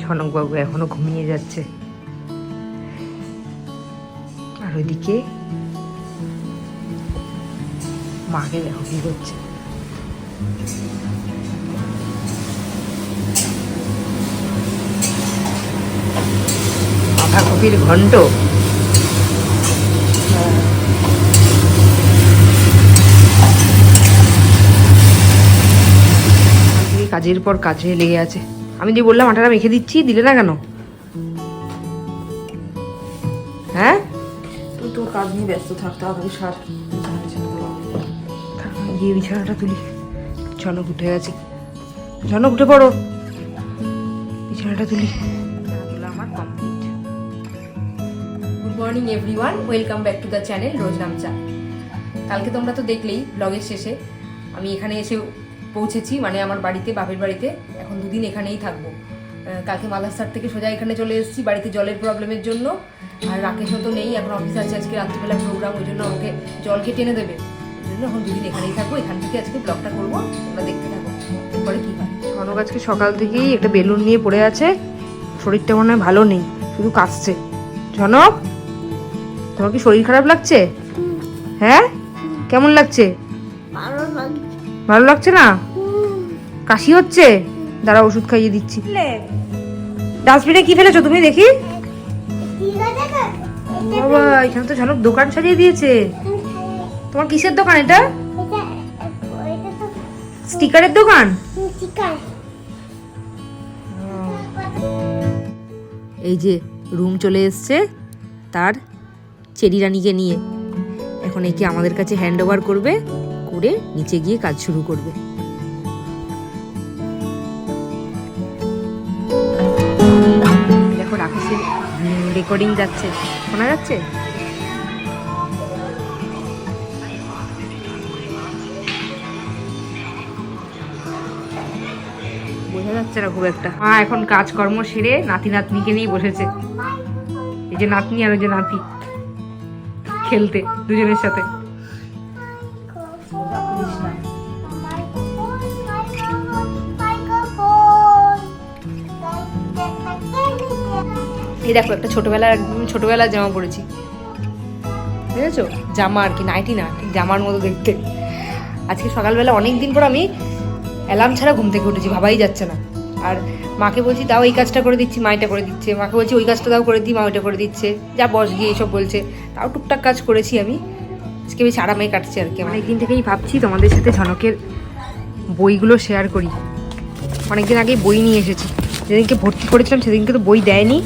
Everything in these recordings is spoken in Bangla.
ঝনকবাবু এখনও ঘুমিয়ে যাচ্ছে। আর ওইদিকে মাকে দেখো কি করছে। ঘন্ট। কাজের পর কাজে লেগে আছে। আমি যে বললাম আটাটা মেখে দিচ্ছি দিলে না কেন? হ্যাঁ? তুই তোর কাজ নিয়ে ব্যস্ত থাক তাড়াতাড়ি সার গিয়ে বিছানাটা তুলি। ঝনক উঠে গেছে। ঝনক উঠে পড়ো। বিছানাটা তুলি। আমার complete good morning everyone welcome back to the channel Roznamcha কালকে তোমরা তো দেখলেই ব্লগের শেষে। আমি এখানে এসে পৌঁছেছি মানে আমার বাড়িতে বাপের বাড়িতে। এখন দুদিন এখানেই থাকব। কালকে মাদারসার থেকে সোজা এখানে চলে এসেছি বাড়িতে জলের প্রবলেমের জন্য। আর রাকেশও তো নেই এখন অফিস আছে আজকে রাত্রিবেলা প্রোগ্রাম ওই জন্য আমাকে জলকে টেনে দেবে। ওই জন্য এখন দুদিন এখানেই থাকব এখান থেকে আজকে ব্লগটা করব তোমরা দেখতে থাকো। এরপরে কী হয়? ঝনক আজকে সকাল থেকেই একটা বেলুন নিয়ে পড়ে আছে। শরীরটা মনে হয় ভালো নেই শুধু কাশছে। ঝনক তোমার কি শরীর খারাপ লাগছে? হ্যাঁ? কেমন লাগছে। ভালো লাগছে না? কাশি হচ্ছে? দাঁড়া ওষুধ খাইয়ে দিচ্ছি। ডাস্টবিনে কি ফেলেছো তুমি দেখি? বাবা এখানে তো ঝনক দোকান সাজিয়ে দিয়েছে। তোমার কিসের দোকান এটা? স্টিকারের দোকান? এই যে রুম চলে এসছে তার চেরি রানীকে নিয়ে। এখন একে আমাদের কাছে হ্যান্ড ওভার করবে করে নিচে গিয়ে কাজ শুরু করবে। রাকেশের রেকর্ডিং যাচ্ছে। শোনা যাচ্ছে? বোঝা যাচ্ছে না খুব একটা। এখন কাজকর্ম সেরে নাতি বসেছে। এই যে নাতনি আর ওই যে নাতি। খেলতে, দুজনের সাথে। এই দেখো, একটা ছোটবেলার ছোটবেলার জামা পরেছি। বুঝেছ? জামা আর কি, নাইটি না, ঠিক জামার মতো দেখতে। আজকে সকালবেলা অনেক দিন পর আমি অ্যালার্ম ছাড়া ঘুম থেকে উঠেছি, ভাবাই যাচ্ছে না। আর মাকে বলছি তাও এই কাজটা করে দিচ্ছি মা এটা করে দিচ্ছে। মাকে বলছি, ওই কাজটা তাও করে দিই, মা ওইটা করে দিচ্ছে। যা বস গিয়ে এইসব বলছে। তাও টুকটাক কাজ করেছি আমি। আজকে বেশ আরামে কাটছে আর কি অনেক দিন থেকেই ভাবছি তোমাদের সাথে ঝনকের বইগুলো শেয়ার করি। অনেকদিন আগেই বই নিয়ে এসেছি। যেদিনকে ভর্তি করেছিলাম, সেদিনকে তো বই দেয়নি।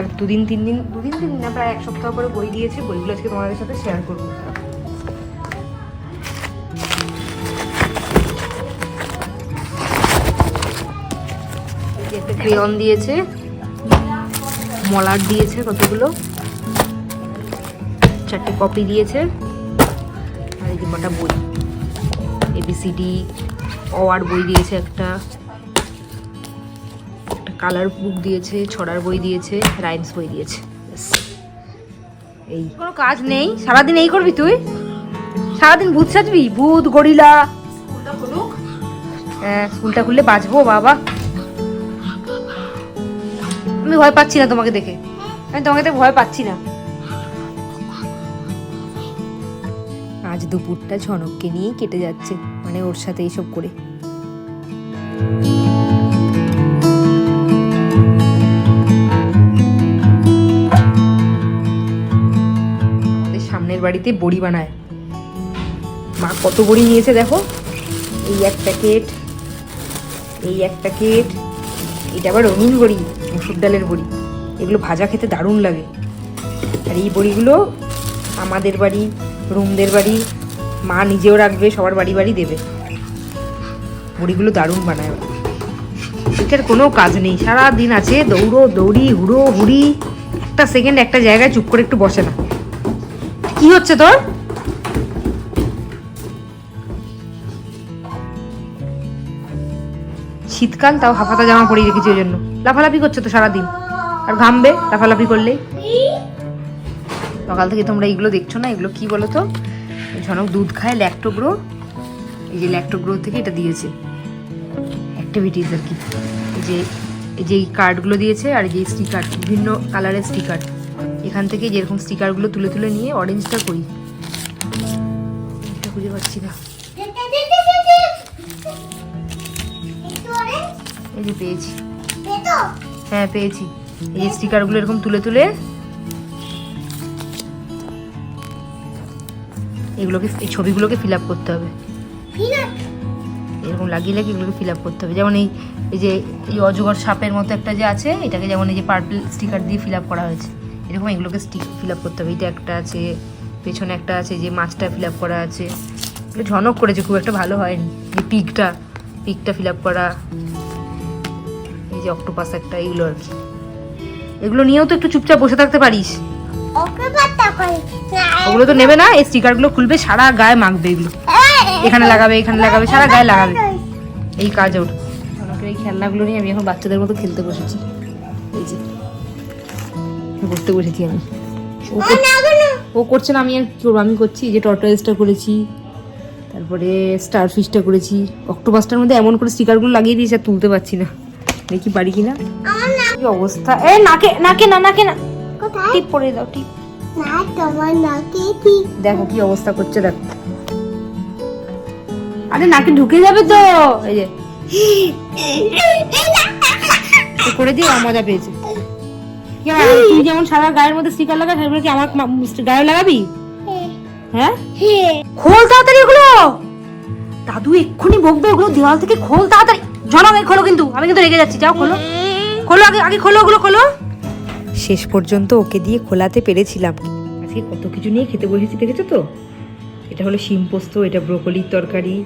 তার দুদিন, তিন দিন, দুদিন, তিন দিন না, প্রায় এক সপ্তাহ পরে বই দিয়েছে, বইগুলো আজকে তোমাদের সাথে শেয়ার করব। একটা ক্রেয়ন দিয়েছে মলার দিয়েছে কতগুলো? চারটে কপি দিয়েছে, আর এই কটা বই। এবিসিডি অওয়ার বই দিয়েছে একটা। কালার বুক দিয়েছে ছড়ার বই দিয়েছে রাইমস বই দিয়েছে। এই কোনো কাজ নেই? সারাদিন এই করবি তুই? সারাদিন ভূত সাজবি? ভূত গরিলা। হ্যাঁ স্কুলটা খুললে বাঁচবো বাবা। আমি ভয় পাচ্ছি না তোমাকে দেখে। আমি তোমাকে দেখে ভয় পাচ্ছি না। আজ দুপুরটা ঝনককে নিয়েই কেটে যাচ্ছে মানে ওর সাথে এইসব করে। সামনের বাড়িতে বড়ি বানায়। মা কত বড়ি নিয়েছে দেখো। এই এক প্যাকেট, এই এক প্যাকেট। এটা আবার রঙিন বড়ি, মুসুর ডালের বড়ি। এগুলো ভাজা খেতে দারুণ লাগে। আর এই বড়িগুলো আমাদের বাড়ি, রুমদের বাড়ি, মা নিজেও রাখবে, সবার বাড়ি বাড়ি দেবে। বড়িগুলো দারুণ বানায়। এটার কোনো কাজ নেই। সারা দিন আছে দৌড়ো, দৌড়ি, হুড়ো, হুড়ি। একটা সেকেন্ড, একটা জায়গায় চুপ করে একটু বসে না। কি হচ্ছে তোর? শীতকাল, তাও হাফাতা জামা পরিয়ে রেখেছি ওই জন্য। লাফালাফি করছে তো সারাদিন। আর ঘামবে, লাফালাফি করলেই সকাল থেকে তোমরা এইগুলো দেখছ না? এগুলো কি বলো তো ঝনক দুধ খায় ল্যাক্টোগ্রো এই যে ল্যাক্টোগ্রো থেকে এটা দিয়েছে। অ্যাক্টিভিটিস আর কি। যে, এই যে এই কার্ডগুলো দিয়েছে আর যে স্টিকার বিভিন্ন কালারের স্টিকার এখান থেকে যেরকম স্টিকারগুলো তুলে তুলে নিয়ে অরেঞ্জটা করি। খুঁজে পাচ্ছি না। এই যে পেয়েছি। হ্যাঁ পেয়েছি। এই যে স্টিকারগুলো এরকম তুলে তুলে এগুলোকে এই ছবিগুলোকে ফিল আপ করতে হবে। এরকম লাগিয়ে লাগিয়ে এগুলোকে ফিল আপ করতে হবে। যেমন এই এই যে এই অজগর সাপের মতো একটা যে আছে এটাকে যেমন এই যে পার্পল স্টিকার দিয়ে ফিল আপ করা হয়েছে। এরকম এগুলোকে স্টিক ফিল আপ করতে হবে। এটা একটা আছে, পেছনে একটা আছে, যে মাছটা ফিল আপ করা আছে। এগুলো ঝনক করেছে, খুব একটা ভালো হয়নি। যে পিকটা পিকটা ফিল আপ করা, এই যে অক্টোপাস একটা, এগুলো আর কি। এগুলো নিয়েও তো একটু চুপচাপ বসে থাকতে পারিস। ওগুলো তো নেবে না, এই স্টিকারগুলো খুলবে, সারা গায়ে মাখবে এগুলো। এখানে লাগাবে এখানে লাগাবে, সারা গায়ে লাগাবে। এই কাজ ওর। আমাকে এই খেলনাগুলো নিয়ে আমি এখন বাচ্চাদের মতো খেলতে বসেছি। বসতে বসেছি আমি। ও কর- করছে না আমি আর কি আমি করছি যে টর্টয়েসটা করেছি তারপরে স্টার ফিশটা করেছি। অক্টোপাসটার মধ্যে এমন করে স্টিকারগুলো লাগিয়ে দিয়েছে আর তুলতে পারছি না। দেখি পারি কিনা? কি অবস্থা? এ নাকে নাকে না নাকে না। টিপ পরে দাও টিপ। দেখো কি অবস্থা করছে দেখো। আরে নাকে ঢুকে যাবে তো। এই যে। করে দিয়ে মজা পেয়েছে। তুই যেমন সারা গায়ের মধ্যে স্টিকার লাগা সেগুলো কি আমার গায়ে লাগাবি? হ্যাঁ? খোল তাড়াতাড়ি ওগুলো দাদু এক্ষুনি বকবে ওগুলো দেওয়াল থেকে খোল তাড়াতাড়ি। এই খোলো কিন্তু আমি কিন্তু রেগে যাচ্ছি যাও খোলো। খোলো আগে আগে খোলো ওগুলো খোলো। শেষ পর্যন্ত ওকে দিয়ে খোলাতে পেরেছিলাম। আজকে কত কিছু নিয়ে খেতে বসেছি দেখেছ তো? এটা হলো শিম পোস্ত এটা ব্রোকলির তরকারি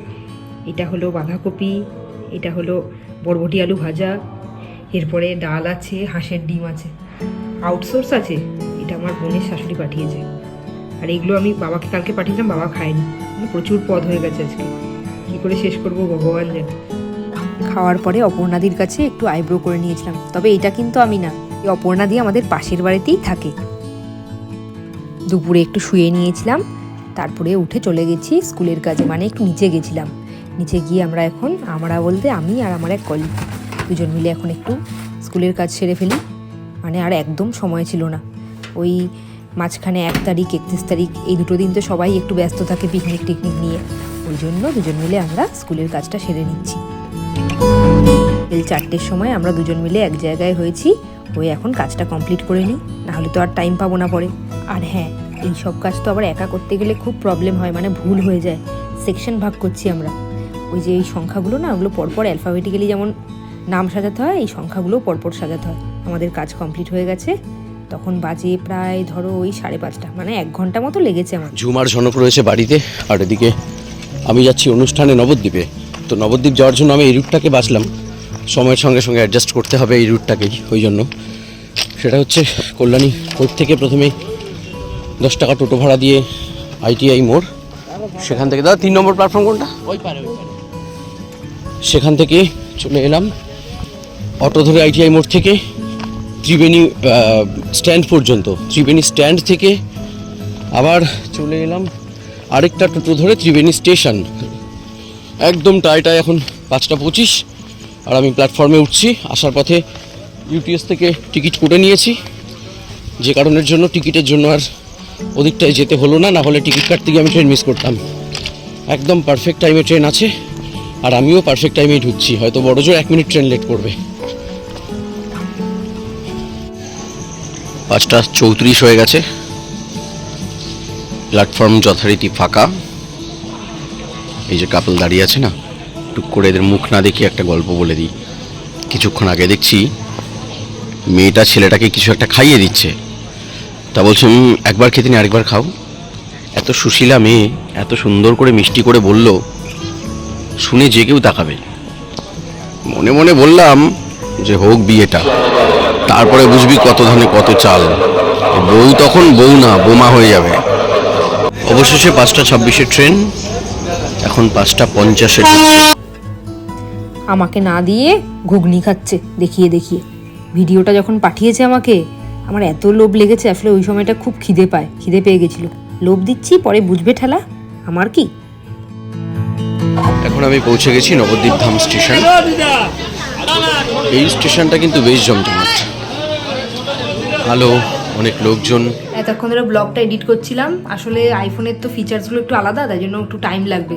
এটা হলো বাঁধাকপি এটা হলো বরবটি আলু ভাজা এরপরে ডাল আছে হাঁসের ডিম আছে। আউটসোর্স আছে। এটা আমার বোনের শাশুড়ি পাঠিয়েছে। আর এগুলো আমি বাবাকে কালকে পাঠিয়েছিলাম, বাবা খায়নি। মানে প্রচুর পদ হয়ে গেছে আজকে। কী করে শেষ করব ভগবান জানে। খাওয়ার পরে অপর্ণাদির কাছে একটু আইব্রো করে নিয়েছিলাম। তবে এটা কিন্তু আমি না। এই অপর্ণাদি আমাদের পাশের বাড়িতেই থাকে। দুপুরে একটু শুয়ে নিয়েছিলাম। তারপরে উঠে চলে গেছি স্কুলের কাজে। মানে একটু নিচে গেছিলাম। নিচে গিয়ে আমরা এখন, আমরা বলতে আমি আর আমার এক কলিগ দুজন মিলে এখন একটু স্কুলের কাজ সেরে ফেলি। মানে আর একদম সময় ছিল না। ওই মাঝখানে এক তারিখ, একত্রিশ তারিখ, এই দুটো দিন তো সবাই একটু ব্যস্ত থাকে পিকনিক টিকনিক নিয়ে। ওই জন্য দুজন মিলে আমরা স্কুলের কাজটা সেরে নিচ্ছি। বিকেল চারটের সময় আমরা দুজন মিলে এক জায়গায় হয়েছি, হয়ে এখন কাজটা কমপ্লিট করে নিই। নাহলে তো আর টাইম পাবো না পরে। আর হ্যাঁ এই সব কাজ তো আবার একা করতে গেলে খুব প্রবলেম হয় মানে ভুল হয়ে যায়। সেকশন ভাগ করছি আমরা। ওই যে এই সংখ্যাগুলো না, ওগুলো পরপর অ্যালফাবেটিক্যালি যেমন নাম সাজাতে হয়, এই সংখ্যাগুলো পরপর সাজাতে হয়। আমাদের কাজ কমপ্লিট হয়ে গেছে। তখন বাজে প্রায় ধরো ওই সাড়ে পাঁচটা মানে এক ঘণ্টা মতো লেগেছে আমার। ঝুমার ঝনক রয়েছে বাড়িতে আর এদিকে আমি যাচ্ছি অনুষ্ঠানে নবদ্বীপে। তো নবদ্বীপ যাওয়ার জন্য আমি এই রুটটাকে বাঁচলাম। সময়ের সঙ্গে সঙ্গে অ্যাডজাস্ট করতে হবে এই রুটটাকেই ওই জন্য। সেটা হচ্ছে কল্যাণী কোর্ট থেকে প্রথমে দশ টাকা টোটো ভাড়া দিয়ে আইটিআই মোড়। সেখান থেকে দাদা তিন নম্বর প্ল্যাটফর্ম কোনটা? ওই পারে সেখান থেকে চলে এলাম। অটো ধরে আইটিআই মোড় থেকে ত্রিবেণী স্ট্যান্ড পর্যন্ত। ত্রিবেণী স্ট্যান্ড থেকে আবার চলে এলাম আরেকটা টোটো ধরে ত্রিবেণী স্টেশন। একদম টাইটায় এখন পাঁচটা পঁচিশ। আর আমি প্ল্যাটফর্মে উঠছি, আসার পথে ইউটিএস থেকে টিকিট করে নিয়েছি। যে কারণের জন্য টিকিটের জন্য আর ওদিকটায় যেতে হলো না না হলে টিকিট কাটতে গিয়ে আমি ট্রেন মিস করতাম। একদম পারফেক্ট টাইমে ট্রেন আছে, আর আমিও পারফেক্ট টাইমেই ঢুকছি। হয়তো বড় জোর এক মিনিট ট্রেন লেট করবে। পাঁচটা চৌত্রিশ হয়ে গেছে। প্ল্যাটফর্ম যথারীতি ফাঁকা। এই যে কাপল দাঁড়িয়ে আছে না টুক করে এদের মুখ না দেখি একটা গল্প বলে দিই। কিছুক্ষণ আগে দেখছি মেয়েটা ছেলেটাকে কিছু একটা খাইয়ে দিচ্ছে। তা বলছে "উম, একবার খেতে নি আরেকবার খাও। এত সুশীলা মেয়ে এত সুন্দর করে মিষ্টি করে বলল শুনে যে কেউ তাকাবে। মনে মনে বললাম যে হোক বিয়েটা। তারপরে বুঝবি কত ধানে কত চাল। বউ তখন বউ না বোমা হয়ে যাবে। অবশেষে পাঁচটা ছাব্বিশের ট্রেন এখন পাঁচটা পঞ্চাশে আমাকে না দিয়ে ঘুগনি খাচ্ছে দেখিয়ে দেখিয়ে। ভিডিওটা যখন পাঠিয়েছে আমাকে আমার এত লোভ লেগেছে আসলে ওই সময়টা খুব খিদে পায় খিদে পেয়ে গেছিল। লোভ দিচ্ছি পরে বুঝবে ঠেলা আমার কি? এখন আমি পৌঁছে গেছি নবদ্বীপ ধাম স্টেশন। এই স্টেশনটা কিন্তু বেশ জমজমাট। আলো অনেক লোকজন। এতক্ষণ ধরে ব্লগটা এডিট করছিলাম। আসলে আইফোনের তো ফিচার্সগুলো একটু আলাদা তাই জন্য একটু টাইম লাগবে।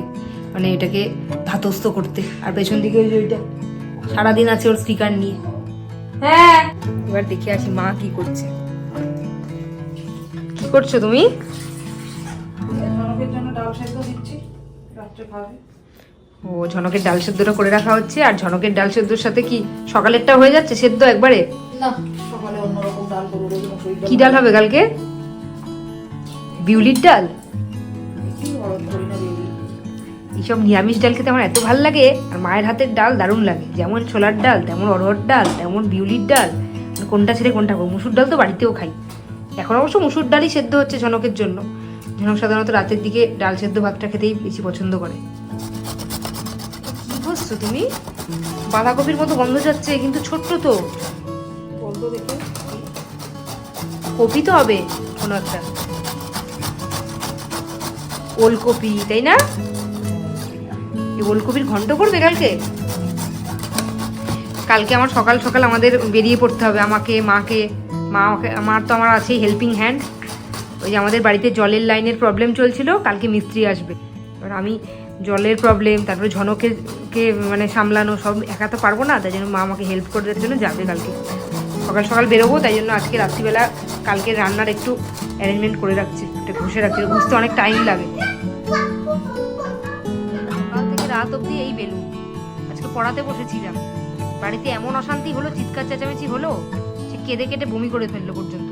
মানে এটাকে ধাতস্থ করতে। আর পেছন দিকে ওই যে ওইটা। সারাদিন আছে ওর স্পিকার নিয়ে। হ্যাঁ। এবার দেখে আসি মা কি করছে। কি করছ তুমি? ও ঝনকের ডাল সেদ্ধটা করে রাখা হচ্ছে। আর ঝনকের ডাল সেদ্ধর সাথে কি সকালেরটা হয়ে যাচ্ছে সেদ্ধ একবারে? না। কি ডাল হবে কালকে? বিউলির ডাল? এইসব নিরামিষ ডাল খেতে আমার এত ভালো লাগে, আর মায়ের হাতের ডাল দারুণ লাগে। যেমন ছোলার ডাল, তেমন অরহর ডাল, তেমন বিউলির ডাল কোনটা ছেড়ে কোনটা করব মুসুর ডাল তো বাড়িতেও খাই। এখন অবশ্য মুসুর ডালই সেদ্ধ হচ্ছে ঝনকের জন্য। ঝনক সাধারণত রাতের দিকে ডাল সেদ্ধ ভাতটা খেতেই বেশি পছন্দ করে। কি তুমি? বাঁধাকপির মতো গন্ধ যাচ্ছে, কিন্তু ছোট্ট তো। দেখে কপি তো হবে, কোনো একটা। ওলকপি, তাই না? ওলকপির ঘন্ট করবে কালকে? কালকে আমার সকাল সকাল আমাদের বেরিয়ে পড়তে হবে, আমাকে, মাকে, মা, আমার তো আমার আছেই হেল্পিং হ্যান্ড ওই যে আমাদের বাড়িতে জলের লাইনের প্রবলেম চলছিল, কালকে মিস্ত্রি আসবে। এবার আমি জলের প্রবলেম তারপরে ঝনকের কে মানে সামলানো, সব একা তো পারব না, তাই জন্য মা আমাকে হেল্প করার জন্য যাবে কালকে। সকাল সকাল বেরোবো, তাই জন্য আজকে রাত্রিবেলা কালকে রান্নার একটু অ্যারেঞ্জমেন্ট করে রাখছি, একটু ঘষে রাখছি ঘুষতে অনেক টাইম লাগে। সকাল থেকে রাত অবধি এই বেলুন। আজকে পড়াতে বসেছিলাম। বাড়িতে এমন অশান্তি হলো, চিৎকার চেঁচামেচি হলো সে কেঁদে কেটে বমি করে ফেলল পর্যন্ত।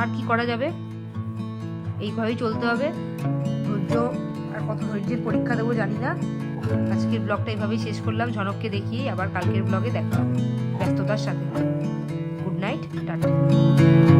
আর কি করা যাবে? এইভাবেই চলতে হবে। ধৈর্য আর কত ধৈর্যের পরীক্ষা দেবো জানি না। আজকের ব্লগটা এইভাবেই শেষ করলাম। ঝনককে দেখিয়ে আবার কালকের ব্লগে দেখা ব্যস্ততার সাথে। した。